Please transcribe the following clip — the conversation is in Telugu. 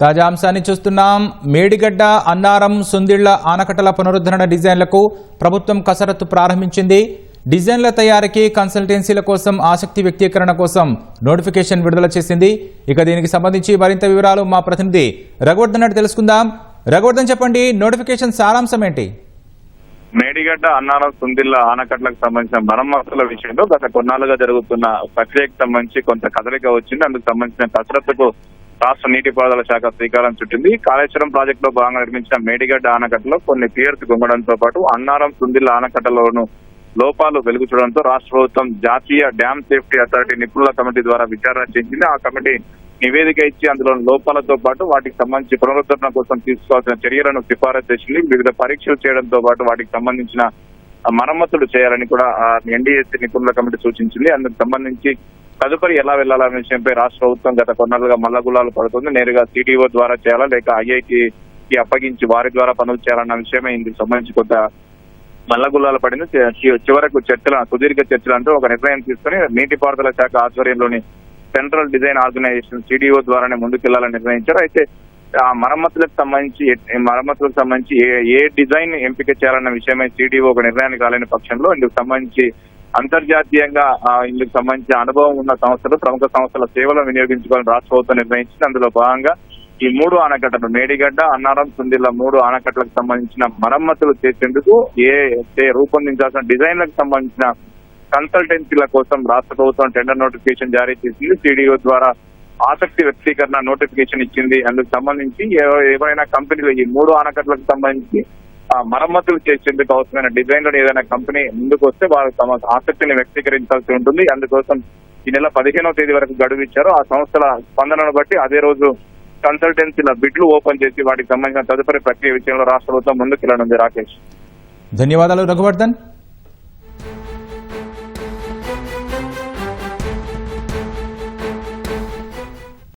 తాజా అంశాన్ని చూస్తున్నాం. మేడిగడ్డ అన్నారం సుందిళ్ళ ఆనకట్టల పునరుద్ధరణ డిజైన్లకు ప్రభుత్వం కసరత్తు ప్రారంభించింది. డిజైన్ల తయారీకి కన్సల్టెన్సీల కోసం ఆసక్తి వ్యక్తీకరణ కోసం నోటిఫికేషన్ విడుదల చేసింది. ఇక దీనికి సంబంధించి మరింత వివరాలు మా ప్రతినిధి రఘువర్ధన్ అడిగి తెలుసుకుందాం. రఘువర్ధన్ చెప్పండి నోటిఫికేషన్ సారాంశం ఏంటి? మేడిగడ్డ అన్నారం సుందిల్ల ఆనకట్లకు సంబంధించిన మరమ్మతుల విషయంలో గత కొన్నాళ్ళుగా జరుగుతున్న ప్రక్రియకు సంబంధించి కొంత కదలిక వచ్చింది. అందుకు సంబంధించిన కసరత్తుకు రాష్ట్ర నీటిపారుదల శాఖ శ్రీకారం చుట్టింది. కాళేశ్వరం ప్రాజెక్టు లో భాగంగా నిర్మించిన మేడిగడ్డ ఆనకట్టలో కొన్ని పియర్స్ గుమ్మడంతో పాటు అన్నారం సుందిల్ల ఆనకట్టలోను లోపాలు వెలుగు చూడడంతో రాష్ట్ర ప్రభుత్వం జాతీయ డ్యామ్ సేఫ్టీ అథారిటీ నిపుణుల కమిటీ ద్వారా విచారణ చేసింది. ఆ కమిటీ నివేదిక ఇచ్చి అందులో లోపాలతో పాటు వాటికి సంబంధించి పునరుద్ధరణ కోసం తీసుకోవాల్సిన చర్యలను సిఫారసు చేసింది. వివిధ పరీక్షలు చేయడంతో పాటు వాటికి సంబంధించిన మరమ్మతులు చేయాలని కూడా ఎన్డీఎస్సీ నిపుణుల కమిటీ సూచించింది. అందుకు సంబంధించి తదుపరి ఎలా వెళ్ళాలనే విషయంపై రాష్ట్ర ప్రభుత్వం గత కొన్నాళ్ళుగా మల్లగులాలు పడుతుంది. నేరుగా సిడిఓ ద్వారా చేయాలా లేక ఐఐటికి అప్పగించి వారి ద్వారా పనులు చేయాలన్న విషయమే ఇందుకు సంబంధించి కొంత మల్లగుల్లాలు పడింది. చివరకు చర్చల సుదీర్ఘ చర్చలు అంటూ ఒక నిర్ణయం తీసుకుని నీటిపారుదల శాఖ ఆధ్వర్యంలోని సెంట్రల్ డిజైన్ ఆర్గనైజేషన్ సిడిఓ ద్వారానే ముందుకెళ్ళాలని నిర్ణయించారు. అయితే ఆ మరమ్మతులకు సంబంధించి మరమ్మతులకు సంబంధించి ఏ ఏ డిజైన్ ఎంపిక చేయాలన్న విషయమై సిడిఓ ఒక నిర్ణయానికి కాలేని పక్షంలో ఇందుకు సంబంధించి అంతర్జాతీయంగా ఇందుకు సంబంధించిన అనుభవం ఉన్న సంస్థలు ప్రముఖ సంస్థల సేవలను వినియోగించుకోవాలని రాష్ట్ర ప్రభుత్వం నిర్ణయించింది. అందులో భాగంగా ఈ మూడు ఆనకట్టలు మేడిగడ్డ అన్నారం సుందిల్ల మూడు ఆనకట్టలకు సంబంధించిన మరమ్మతులు చేసేందుకు ఏ రూపొందించాల్సిన డిజైన్లకు సంబంధించిన కన్సల్టెన్సీల కోసం రాష్ట్ర ప్రభుత్వం టెండర్ నోటిఫికేషన్ జారీ చేసింది. సిడిఓ ద్వారా ఆసక్తి వ్యక్తీకరణ నోటిఫికేషన్ ఇచ్చింది. అందుకు సంబంధించి ఏవైనా కంపెనీలు ఈ మూడు ఆనకట్టలకు సంబంధించి మరమ్మతులు చేసేందుకు అవసరమైన డిజైన్లను ఏదైనా కంపెనీ ముందుకు వస్తే వారు తమ ఆసక్తిని వ్యక్తీకరించాల్సి ఉంటుంది. అందుకోసం ఈ నెల పదిహేనవ తేదీ వరకు గడువు ఇచ్చారు. ఆ సంస్థల స్పందనను బట్టి అదే రోజు కన్సల్టెన్సీల బిడ్లు ఓపెన్ చేసి వాటికి సంబంధించిన తదుపరి ప్రక్రియ విషయంలో రాష్ట్ర ప్రభుత్వం ముందుకెళ్ళనుంది రాకేష్. ధన్యవాదాలు రఘువర్ధన్.